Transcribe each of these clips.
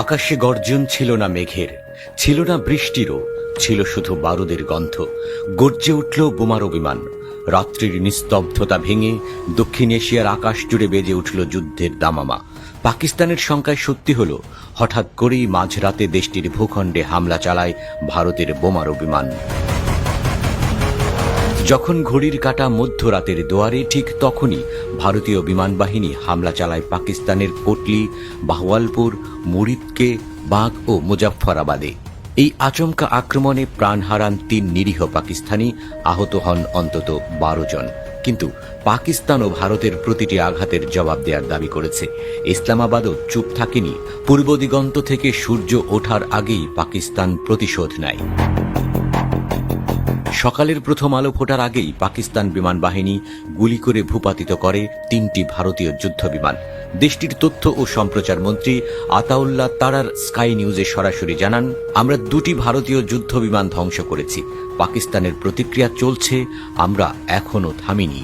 আকাশে গর্জন ছিল না মেঘের, ছিল না বৃষ্টিরও, ছিল শুধু বারুদের গন্ধ। গর্জে উঠল বোমারো বিমান রাত্রির নিস্তব্ধতা ভেঙে দক্ষিণ এশিয়ার আকাশ জুড়ে বেজে উঠল যুদ্ধের দামামা। পাকিস্তানের সংখ্যায় সত্যি হল, হঠাৎ করেই মাঝরাতে দেশটির ভূখণ্ডে হামলা চালায় ভারতের বোমারো বিমান যখন ঘড়ির কাটা মধ্যরাতের দোয়ারে, ঠিক তখনই ভারতীয় বিমান বাহিনী হামলা চালায় পাকিস্তানের কোটলি, বাহওয়ালপুর, মুরিদকে, বাঘ ও মুজাফফরাবাদে। এই আচমকা আক্রমণে প্রাণ হারান তিন নিরীহ পাকিস্তানি, আহত হন অন্তত বারো জন। কিন্তু পাকিস্তান ও ভারতের প্রতিটি আঘাতের জবাব দেওয়ার দাবি করেছে। ইসলামাবাদও চুপ থাকেনি। পূর্ব দিগন্ত থেকে সূর্য ওঠার আগেই পাকিস্তান প্রতিশোধ নেয়। সকালের প্রথম আলো ফোটার আগেই পাকিস্তান বিমান বাহিনী গুলি করে ভূপাতিত করে তিনটি ভারতীয় যুদ্ধ বিমান। দেশটির তথ্য ও সম্প্রচার মন্ত্রী আতাউল্লাহ তারার স্কাই নিউজে সরাসরি জানান, আমরা দুটি ভারতীয় যুদ্ধ বিমান ধ্বংস করেছি। পাকিস্তানের প্রতিক্রিয়া চলছে, আমরা এখনও থামিনি।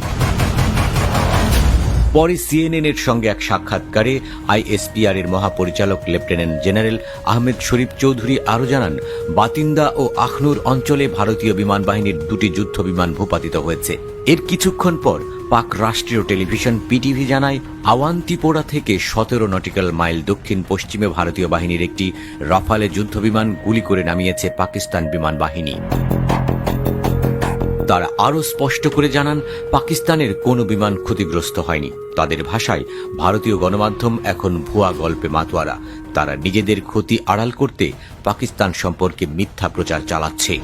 পরে সিএনএন এর সঙ্গে এক সাক্ষাৎকারে আইএসপিআর এর মহাপরিচালক লেফটেন্যান্ট জেনারেল আহমেদ শরীফ চৌধুরী আরও জানান, বাতিন্দা ও আখনুর অঞ্চলে ভারতীয় বিমান বাহিনীর দুটি যুদ্ধ বিমান ভূপাতিত হয়েছে। এর কিছুক্ষণ পর পাক রাষ্ট্রীয় টেলিভিশন পিটিভি জানায়, আওয়ান্তিপোড়া থেকে সতেরো নটিক্যাল মাইল দক্ষিণ পশ্চিমে ভারতীয় বাহিনীর একটি রাফালে যুদ্ধবিমান গুলি করে নামিয়েছে পাকিস্তান বিমান বাহিনী। তারা আরও স্পষ্ট করে জানান, পাকিস্তানের কোনো বিমান ক্ষতিগ্রস্ত হয়নি। তাদের ভাষায়, ভারতীয় গণমাধ্যম এখন ভুয়া গল্পে মাতোয়ারা। তারা নিজেদের ক্ষতি আড়াল করতে পাকিস্তান সম্পর্কে মিথ্যা প্রচার চালাচ্ছে।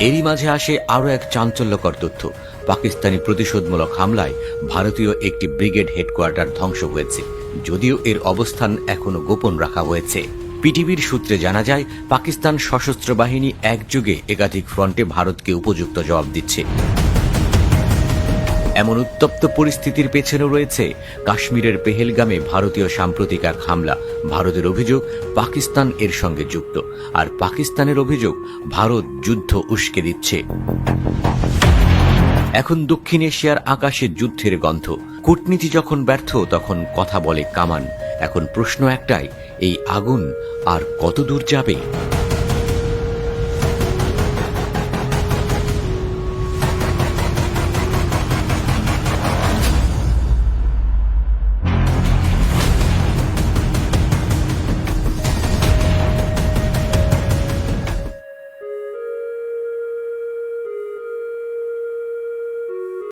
এরই মাঝে আসে আরও এক চাঞ্চল্যকর তথ্য। পাকিস্তানি প্রতিশোধমূলক হামলায় ভারতীয় একটি ব্রিগেড হেডকোয়ার্টার ধ্বংস হয়েছে। যদিও এর অবস্থান এখনও গোপন রাখা হয়েছে। পিটিভির সূত্রে জানা যায়, পাকিস্তান সশস্ত্র বাহিনী একযোগে একাধিক ফ্রন্টে ভারতকে উপযুক্ত জবাব দিচ্ছে। এমন উত্তপ্ত পরিস্থিতির পেছনে রয়েছে কাশ্মীরের পেহেলগামে ভারতীয় সাম্প্রতিক এক হামলা। ভারতের অভিযোগ, পাকিস্তান এর সঙ্গে যুক্ত। আর পাকিস্তানের অভিযোগ, ভারত যুদ্ধ উস্কে দিচ্ছে। এখন দক্ষিণ এশিয়ার আকাশে যুদ্ধের গন্ধ। কূটনীতি যখন ব্যর্থ, তখন কথা বলে কামান। এখন প্রশ্ন একটাই এই আগুন আর কত দূর যাবে?